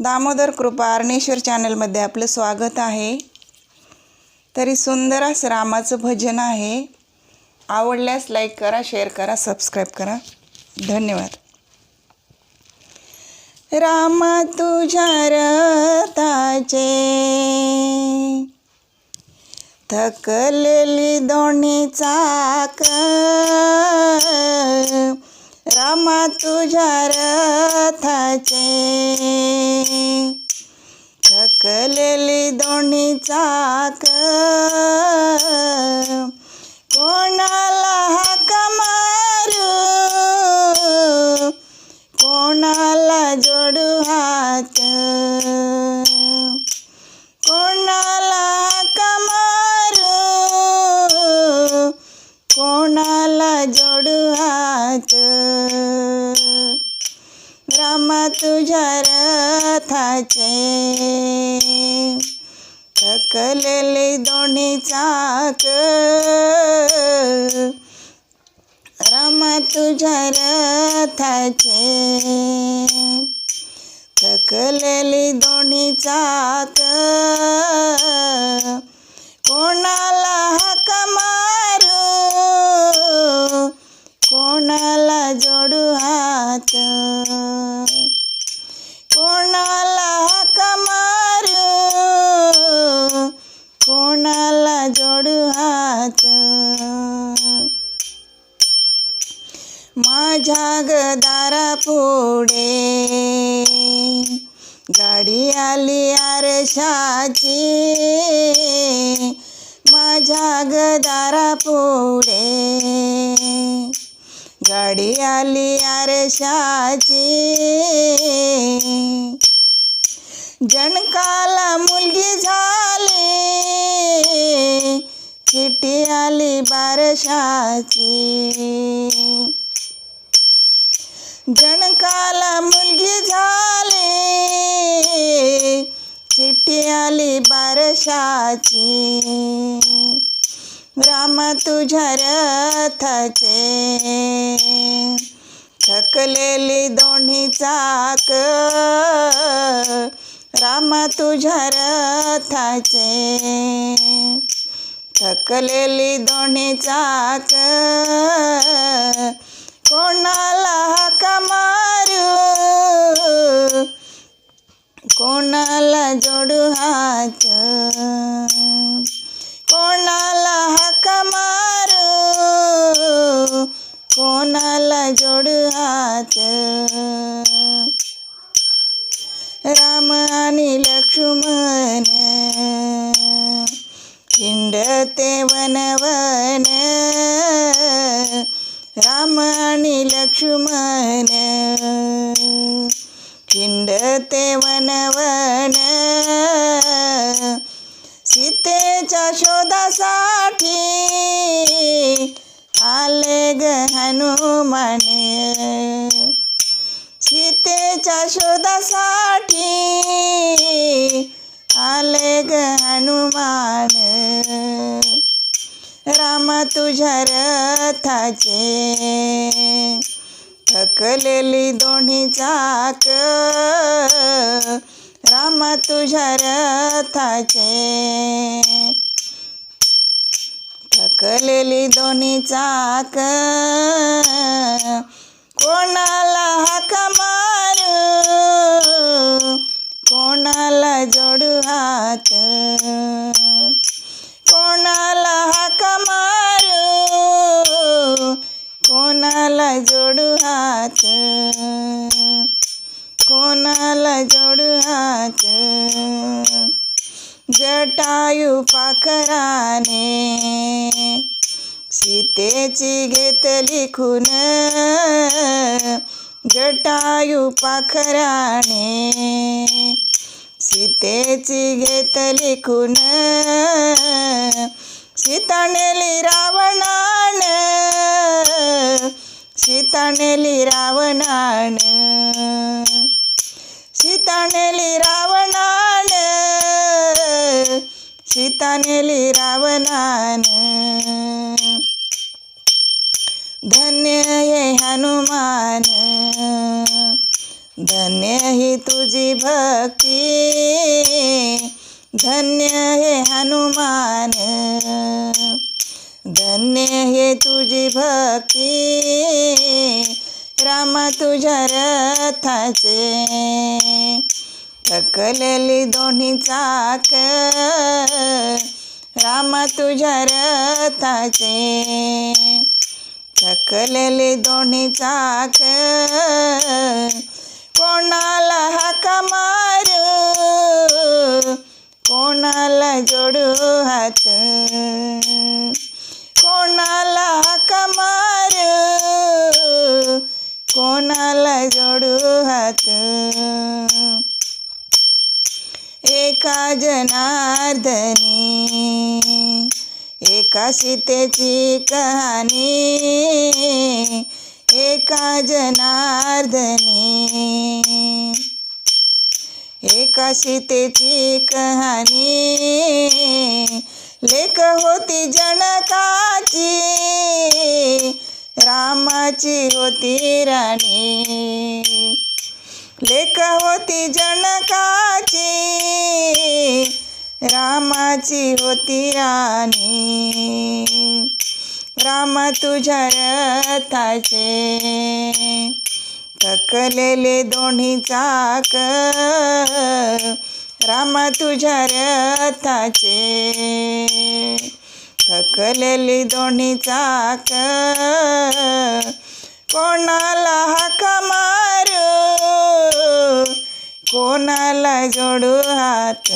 दामोदर कृपा अर्णेश्वर चॅनलमध्ये आपलं स्वागत आहे. तरी सुंदर असं रामाचं भजन आहे. आवडल्यास लाईक करा शेअर करा सबस्क्राईब करा. धन्यवाद. रामा तुझ्या रताचे थकलेली दोन्ही चाक रामा तुझ्या रथाचे. थकलेली दोन्ही चाक. कोणाला कोणाला जोडू हात? रामा तुझ्या रथाचे थकलेले दोन्ही चाक. रामा तुझ्या रथाचे थकलेली दोन्ही चाक. पुढे. गाडी आली आरशाची. माझ्या गदारा पुढे. गाडी आली आरशाची. जनकाला मुलगी झाली. चिठी आली बारशाची. जनकाला मुलगी झाली. चिठ्ठी आली बारशाची. रामा तुझ्या रथाचे. थकलेली दोन्ही चाक. रामा तुझ्या रथाचे. थकलेली दोन्ही चाक. लक्ष्मण हिंडते वनवन सीतेच्या शोधासाठी आले ग हनुमान सीतेच्या शोधासाठी आले ग हनुमान रामा तुझ्या रथाचे थकलेली दोन्ही चाक. रामा तुझ्या रथाचे. थकलेली दोन्ही चाक. कोणाला कमा मला जोडू हात जटायू पाखराने सीतेची घेतली खून. जटायू पाखराने सीतेची घेतली खून. सीतानेली रावणान. सीतानेली रावणान. सीतानेली रावणान सीतानेली रावणान. धन्य हे हनुमान धन्य ही तुझी भक्ती. धन्य हे हनुमान धन्य हे तुझी भक्ती. रामा तुझ्या रथाचे. थकलेली दोन्ही चाक. रामा तुझ्या रथाचे. थकलेली दोन्ही चाक. कोणाला हाका मारू? कोणाला जोडू हात? एका जनार्दनी एका सीतेची कहाणी एका जनार्दनी एका सीतेची कहाणी. लेख होती जनकाची रामाची होती राणी. लेख होती जन रामाची होती राणी. राम तुझ्या रथाचे. थकलेले दोन्ही चाक. राम तुझ्या रथाचे. थकलेली दोन्ही चाक. कोणाला हाका मारू? कोणाला जोडू हात?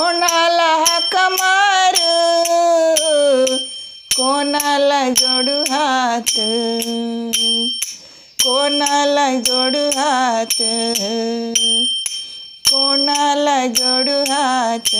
कोणाला हाक मारू? कोणाला जोडू हात? कोणाला जोडू हात? कोणाला जोडू हात?